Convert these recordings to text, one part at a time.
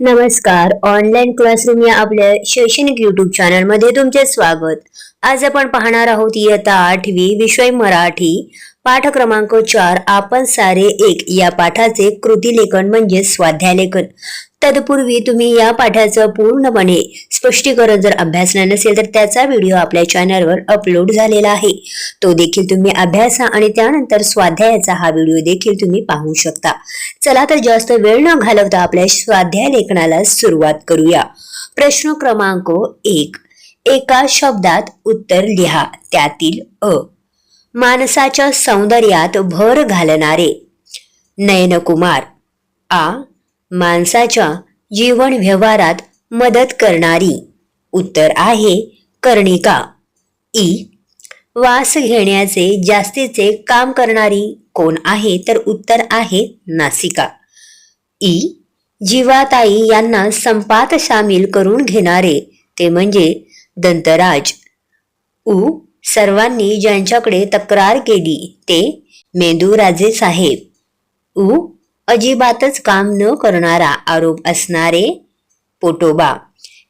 नमस्कार. Online classroom या आपल्या शैक्षणिक युट्यूब चॅनलमध्ये तुमचे स्वागत. आज आपण पाहणार आहोत इयत्ता आठवी विषय मराठी. पाठ क्रमांक चार आपण सारे एक या पाठाचे कृती लेखन म्हणजे स्वाध्याय लेखन तत्पूर्वी तुम्ही या पाठाचं पूर्णपणे स्पष्टीकरण जर अभ्यासला नसेल तर त्याचा व्हिडिओ आपल्या चॅनलवर अपलोड झालेला आहे. तो देखील तुम्ही अभ्यासा आणि त्यानंतर स्वाध्यायाचा हा व्हिडिओ देखील तुम्ही पाहू शकता. चला तर जास्त वेळ न घालवता आपल्या स्वाध्याय लेखनाला सुरुवात करूया. प्रश्न क्रमांक एक. एका शब्दात उत्तर लिहा त्यातील अ. माणसाच्या सौंदर्यात भर घालणारे. नयनकुमार आ. माणसाच्या जीवन व्यवहारात मदत करणारी. उत्तर आहे कर्णिका. ई. वास घेण्याचे जास्तीचे काम करणारी. कोण आहे तर उत्तर आहे नासिका. ई. जीवाताई यांना संपात सामील करून घेणारे. ते म्हणजे दंतराज. उ. सर्वांनी ज्यांच्याकडे तक्रार केली ते मेंदूराजे साहेब. उ अजिबातच काम न करणारा आरोप असणारे पोटोबा.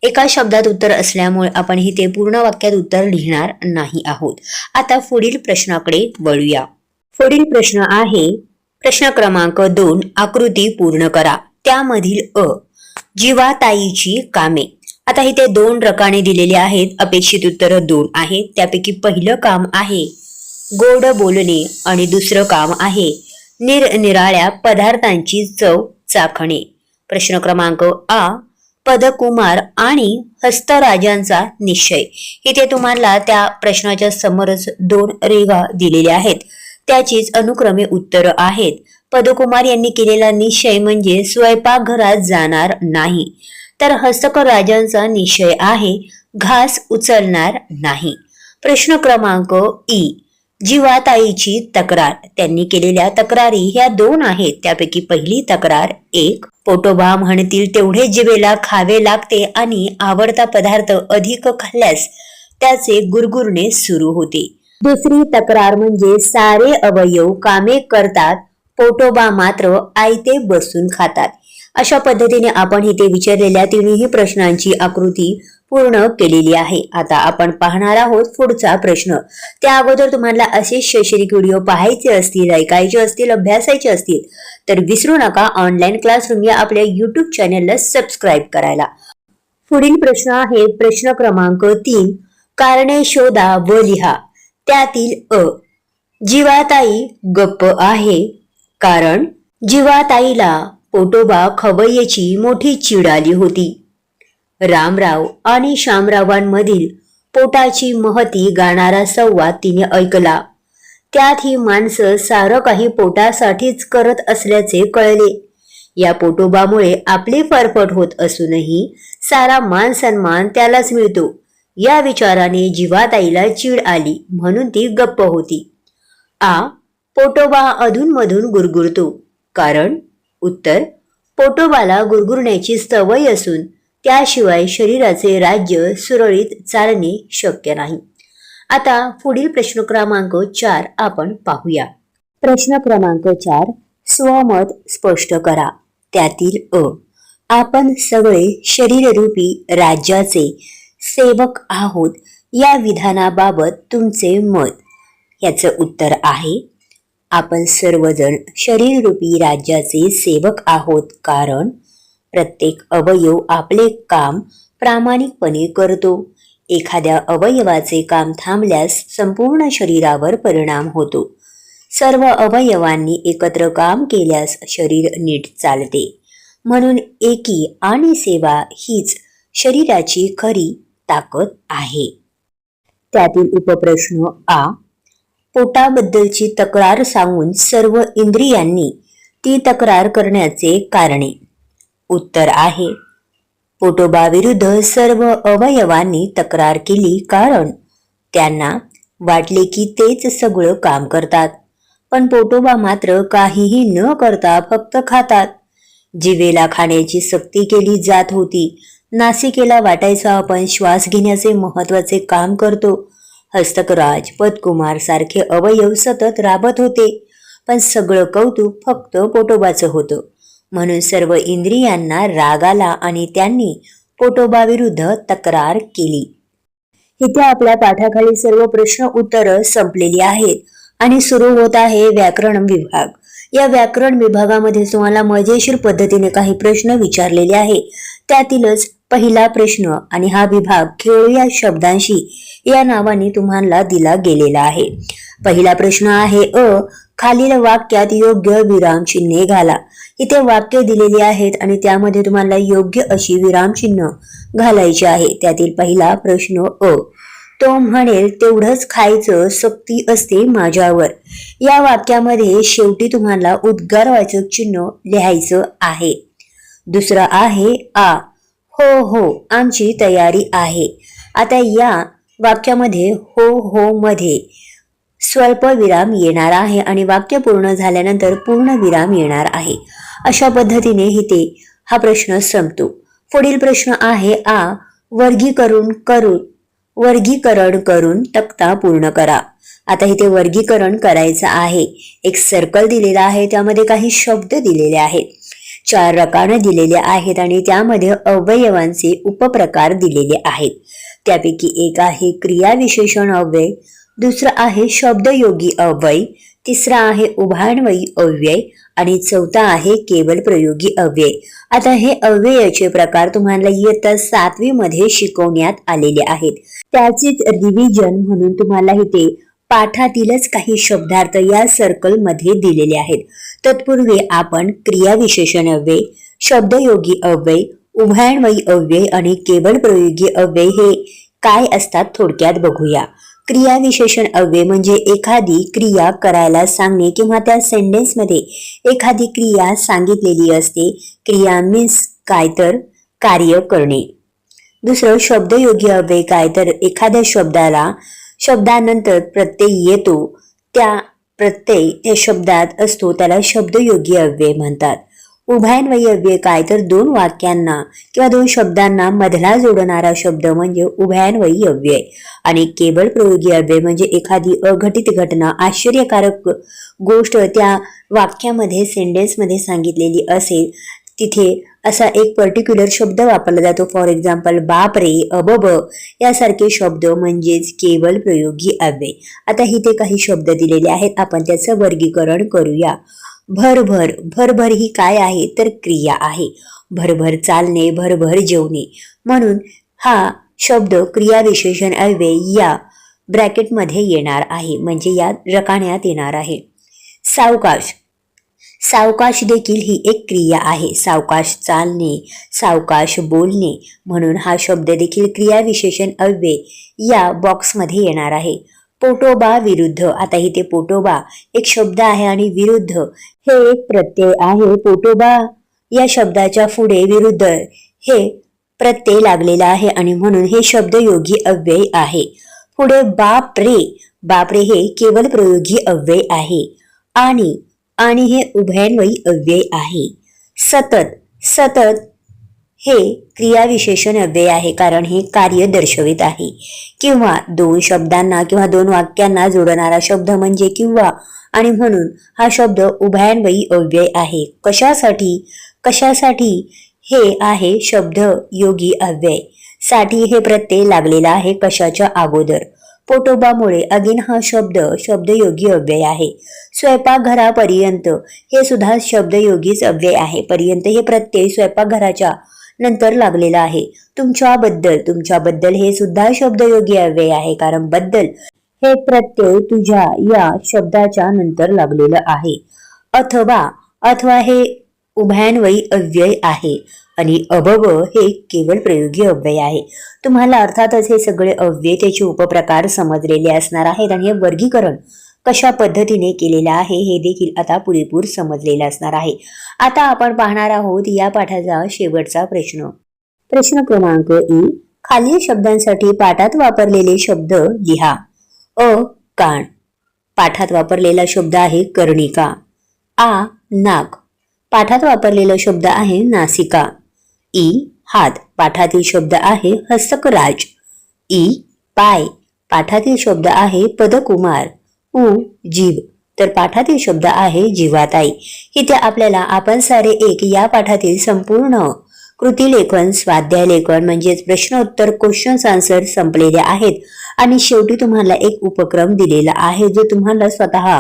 एका शब्दात उत्तर असल्यामुळे आपण इथे पूर्ण वाक्यात उत्तर लिहिणार नाही आहोत. आता पुढील प्रश्नाकडे वळूया. पुढील प्रश्न आहे प्रश्न क्रमांक दोन आकृती पूर्ण करा. त्यामधील अ जीवाताईची कामे. आता इथे दोन रकाने दिलेले आहेत. अपेक्षित उत्तर दोन आहेत. त्यापैकी पहिलं काम आहे. गोड बोलणे आणि दुसरं काम आहे. निरनिराळ्या पदार्थांची चव चाखणे. प्रश्न क्रमांक आ पदकुमार आणि हस्तराजांचा निश्चय. इथे तुम्हाला त्या प्रश्नाच्या समोरच दोन रेगा दिलेल्या आहेत. त्याचीच अनुक्रमे उत्तरं आहेत. पदकुमार यांनी केलेला निश्चय म्हणजे स्वयंपाकघरात जाणार नाही. तर हस्तकर राजांचा निश्चय आहे घास उचलणार नाही. प्रश्न क्रमांक ई. जीवाताईची तक्रार. त्यांनी केलेल्या तक्रारी ह्या दोन आहेत. त्यापैकी पहिली तक्रार एक पोटोबा म्हणतील तेवढे जिवेला खावे लागते आणि आवडता पदार्थ अधिक खाल्ल्यास त्याचे गुरगुरणे सुरू होते. दुसरी तक्रार म्हणजे सारे अवयव कामे करतात पोटोबा मात्र आयते बसून खातात. अशा पद्धतीने आपण इथे विचारलेल्या तिन्ही प्रश्नांची आकृती पूर्ण केलेली आहे. आता आपण पाहणार आहोत पुढचा प्रश्न. त्या अगोदर तुम्हाला असे शैक्षणिक व्हिडिओ पाहायचे असतील ऐकायचे असतील अभ्यासायचे असतील तर विसरू नका. ऑनलाईन क्लासरूम या आपल्या युट्यूब चॅनेलला सबस्क्राईब करायला. पुढील प्रश्न आहे प्रश्न क्रमांक तीन. कारणे शोधा व लिहा. त्यातील अ. जीवाताई गप्प आहे. कारण जीवाताईला पोटोबा खवय्येची मोठी चीड आली होती. रामराव आणि श्यामरावांमधील पोटाची महती गाणारा संवाद तिने ऐकला. त्यात ही माणसं सारं काही पोटासाठीच करत असल्याचे कळले. या पोटोबामुळे आपली फरफट होत असूनही सारा मान सन्मान त्यालाच मिळतो. या विचाराने जीवाताईला चीड आली म्हणून ती गप्प होती. आ पोटोबा अधूनमधून गुरगुरतो. कारण उत्तर पोटोबाला गुरगुरण्याची सवय असून त्याशिवाय शरीराचे राज्य सुरळीत चालणे शक्य नाही. आता पुढील प्रश्न क्रमांक चार आपण पाहूया. प्रश्न क्रमांक चार स्वमत स्पष्ट करा. त्यातील अ आपण सगळे शरीररूपी राज्याचे सेवक आहोत या विधानाबाबत तुमचे मत. याचं उत्तर आहे आपण सर्वजण शरीररूपी राज्याचे सेवक आहोत. कारण प्रत्येक अवयव आपले काम प्रामाणिकपणे करतो. एखाद्या अवयवाचे काम थांबल्यास संपूर्ण शरीरावर परिणाम होतो. सर्व अवयवांनी एकत्र काम केल्यास शरीर नीट चालते. म्हणून एकी आणि सेवा हीच शरीराची खरी ताकद आहे. त्यातील उपप्रश्न आ. पोटाबद्दलची तक्रार सांगून सर्व इंद्रियांनी ती तक्रार करण्याचे कारणे. उत्तर आहे. पोटोबाविरुद्ध सर्व अवयवांनी तक्रार केली कारण त्यांना वाटले की तेच सगळं काम करतात. पण पोटोबा मात्र काहीही न करता फक्त खातात. जिवेला खाण्याची सक्ती केली जात होती. नासिकेला वाटायचा आपण श्वास घेण्याचे महत्त्वाचे काम करतो. हस्तकराज पदकुमार सारखे अवयव सतत राबत होते. पण सगळं कौतुक फक्त पोटोबाचं होतं. म्हणून सर्व इंद्रियांना राग आला आणि त्यांनी पोटोबाविरुद्ध तक्रार केली. इथे आपल्या पाठाखाली सर्व प्रश्न उत्तर संपलेली आहेत आणि सुरू होत आहे व्याकरण विभाग. या व्याकरण विभागामध्ये तुम्हाला मजेशीर पद्धतीने काही प्रश्न विचारलेले आहे त्यातीलच पहिला प्रश्न आणि हा विभाग खेळ या शब्दांशी या नावाने तुम्हाला दिला गेलेला आहे. पहिला प्रश्न आहे अ. खालील वाक्यात योग्य विरामचिन्हे घाला. इथे वाक्य दिलेली आहेत आणि त्यामध्ये तुम्हाला योग्य अशी विरामचिन्ह घालायची आहे. त्यातील पहिला प्रश्न अ. तो म्हणेल तेवढंच खायचं सक्ती असते माझ्यावर. या वाक्यामध्ये शेवटी तुम्हाला उद्गारवाचक चिन्ह लिहायचं आहे. दुसरं आहे आ. हो हो आमची तयारी आहे. आता या वाक्यामध्ये हो हो मध्ये स्वल्प विराम येणार आहे आणि वाक्य पूर्ण झाल्यानंतर पूर्ण विराम येणार आहे. अशा पद्धतीने इथे हा प्रश्न संपतो. पुढील प्रश्न आहे आ. वर्गीकरण करून वर्गीकरण करून तक्ता पूर्ण करा. आता इथे वर्गीकरण करायचं आहे. एक सर्कल दिलेला आहे त्यामध्ये काही शब्द दिलेले आहेत. चार रकाने दिलेले आहेत आणि त्यामध्ये अवयवांचे उपप्रकार दिलेले आहेत. त्यापैकी एक आहे क्रियाविशेषण अव्यय दुसरं आहे शब्दयोगी अव्यय तिसरा आहे उभाणवयी अव्यय आणि चौथा आहे केवल प्रयोगी अव्यय. आता हे अव्ययाचे प्रकार तुम्हाला इयत्ता सातवी मध्ये शिकवण्यात आलेले आहेत. त्याचेच रिव्हिजन म्हणून तुम्हाला इथे पाठातीलच काही शब्दार्थ या सर्कलमध्ये दिलेले आहेत. तत्पूर्वी आपण क्रियाविशेषण अव्यय शब्दयोगी अव्यय उभयान्वयी अव्यय आणि केवळ प्रयोगी अव्यय हे काय असतात थोडक्यात बघूया. क्रियाविशेषण अव्यय म्हणजे एखादी क्रिया करायला सांगणे किंवा त्या सेंटेन्समध्ये एखादी क्रिया सांगितलेली असते. क्रिया मीन्स काय तर कार्य करणे. दुसरं शब्दयोगी अव्यय काय तर एखाद्या शब्दाला शब्दानंतर प्रत्यय येतो त्या प्रत्यय त्या शब्दात असतो त्याला शब्दयोगी अव्यय म्हणतात. उभयान्वयी अव्यय काय तर दोन वाक्यांना किंवा दोन शब्दांना मधला जोडणारा शब्द म्हणजे उभयान्वयी अव्यय. आणि केवळ प्रयोगी अव्यय म्हणजे एखादी अघटित घटना आश्चर्यकारक गोष्ट त्या वाक्यामध्ये सेंटेन्समध्ये सांगितलेली असेल तिथे असा एक पर्टिक्युलर शब्द वापरला जातो. फॉर एक्झाम्पल बाप रे अबब यासारखे शब्द म्हणजेच केवळ प्रयोगी अव्यय. आता इथे काही शब्द दिलेले आहेत. आपण त्याचं वर्गीकरण करूया. भरभर भरभर ही काय आहे? तर क्रिया आहे. भरभर चालणे भरभर जेवणे. म्हणून हा शब्द क्रियाविशेषण अव्यय या ब्रॅकेटमध्ये येणार आहे. म्हणजे या रकाण्यात येणार आहे. सावकाश सावकाश देखील ही एक क्रिया आहे. सावकाश चालणे सावकाश बोलणे म्हणून हा शब्द देखील क्रियाविशेषण अव्यय या बॉक्समध्ये येणार आहे. पोटोबा विरुद्ध आता इथे पोटोबा एक शब्द आहे आणि विरुद्ध. हे एक प्रत्यय आहे पोटोबा. या शब्दाच्या पुढे विरुद्ध हे प्रत्यय लागलेला आहे आणि म्हणून हे शब्द योगी अव्यय आहे. पुढे बाप रे बाप रे हे केवळ प्रयोगी अव्यय आहे. आणि आणि हे उभयन्वयी अव्यय आहे. सतत सतत हे क्रियाविशेषण अव्यय आहे कारण हे कार्य दर्शवित आहे. किंवा दोन शब्दांना किंवा दोन वाक्यांना जोडणारा शब्द म्हणजे किंवा. आणि म्हणून हा शब्द उभयान्वयी अव्यय आहे. कशासाठी? कशासाठी हे आहे शब्द योगी अव्यय. साठी हे प्रत्यय लागलेला आहे कशाच्या अगोदर? पोटोबामुळे अगिन हा शब्द शब्दयोगी अव्यय आहे. स्वयंपाकघरापर्यंत हे सुद्धा शब्दयोगीच अव्यय आहे. पर्यंत हे प्रत्यय स्वयंपाकघराच्या नंतर लागलेला आहे. तुमच्याबद्दल तुमच्याबद्दल हे सुद्धा शब्दयोगी अव्यय आहे. कारण बद्दल हे प्रत्यय तुझ्या या शब्दाच्या नंतर लागलेलं आहे. अथवा अथवा हे उभयान्वयी अव्यय आहे. आणि अभव हे केवळ प्रयोगी अव्यय आहे. तुम्हाला अर्थातच हे सगळे अव्यय त्याचे उपप्रकार समजलेले असणार आहेत आणि हे वर्गीकरण कशा पद्धतीने केलेलं आहे हे देखील आता पुरेपूर समजलेलं असणार आहे. आता आपण पाहणार आहोत या पाठाचा शेवटचा प्रश्न. प्रश्न क्रमांक ई. खालील शब्दांसाठी पाठात वापरलेले शब्द लिहा. अ. कान. पाठात वापरलेला शब्द आहे कर्णिका. आ. नाक. पाठात वापरलेला शब्द आहे नासिका. ई हात पाठातील शब्द आहे हस्तकराज. ई पाय पाठातील शब्द आहे पदकुमार. उ जीव. तर पाठातील शब्द आहे जीवाताई. इथे आपल्याला आपण सारे एक या पाठातील संपूर्ण कृती लेखन स्वाध्याय लेखन म्हणजेच प्रश्नोत्तर क्वेश्चन क्वेश्चन्स आन्सर संपलेले आहेत. आणि शेवटी तुम्हाला एक उपक्रम दिलेला आहे जो तुम्हाला स्वतः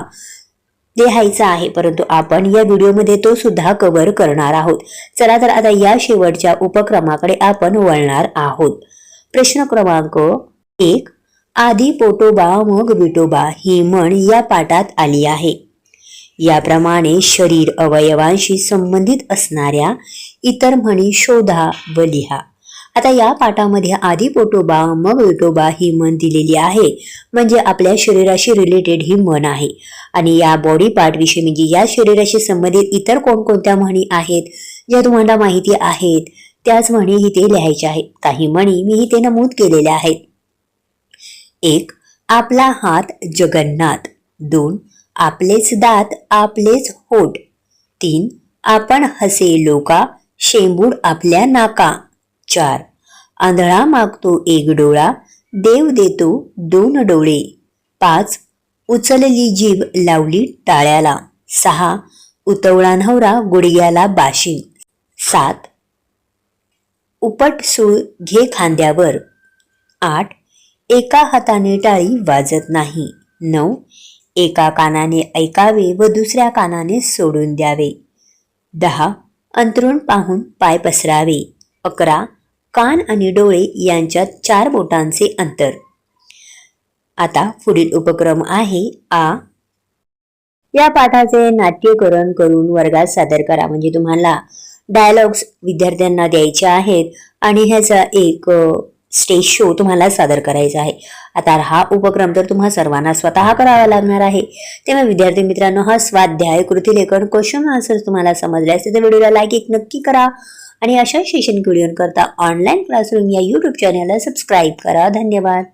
लिहायचा आहे. परंतु आपण या व्हिडिओमध्ये तो सुद्धा कव्हर करणार आहोत. चला तर आता या शेवटच्या उपक्रमाकडे आपण वळणार आहोत. प्रश्न क्रमांक एक आधी पोटोबा मग विटोबा ही म्हण या पाठात आली आहे. याप्रमाणे शरीर अवयवांशी संबंधित असणाऱ्या इतर म्हणी शोधा व लिहा. आता या पाठामध्ये आधी पोटोबा मग विटोबा ही मन दिलेली आहे. म्हणजे आपल्या शरीराशी रिलेटेड ही मन आहे. आणि या बॉडी पार्ट विषयी म्हणजे या शरीराशी संबंधित इतर कोणकोणत्या म्हणी आहेत ज्या तुम्हाला माहिती आहेत त्याच म्हणी इथे लिहायच्या आहेत. काही म्हणी मी इथे नमूद केलेल्या आहेत. एक आपला हात जगन्नाथ. दोन आपलेच दात आपलेच होठ. तीन आपण हसे लोका शेंबूड आपल्या नाका. चार आंधळा मागतो एक डोळा देव देतो दोन डोळे. पाच उचलली जीभ लावली टाळ्याला. सहा उतवळा नवरा गुडघ्याला बाशिंग सात उपट सूळ घे खांद्यावर. आठ एका हाताने टाळी वाजत नाही. नऊ एका कानाने ऐकावे व दुसऱ्या कानाने सोडून द्यावे. दहा अंतरुण पाहून पाय पसरावे. अकरा कान आणि डोळे यांच्यात चार बोटांचे अंतर. आता पुढील उपक्रम आहे आ. या पाठाचे नाट्यकरण करून वर्गात सादर करा. म्हणजे तुम्हाला डायलॉग्स विद्यार्थ्यांना द्यायचे आहेत आणि ह्याचा एक स्टेज शो तुम्हाला सादर करायचा आहे. आता हा उपक्रम तर तुम्हा सर्वांना स्वतः करावा लागणार आहे. तेव्हा विद्यार्थी मित्रांनो हा स्वाध्याय कृती लेखन क्वेश्चन आन्सर तुम्हाला समजले असते तर व्हिडिओला लाईक एक नक्की करा. आणि अशा शिक्षण व्हिडिओ करता ऑनलाईन क्लासरूम या यूट्यूब चॅनलला सबस्क्राईब करा. धन्यवाद.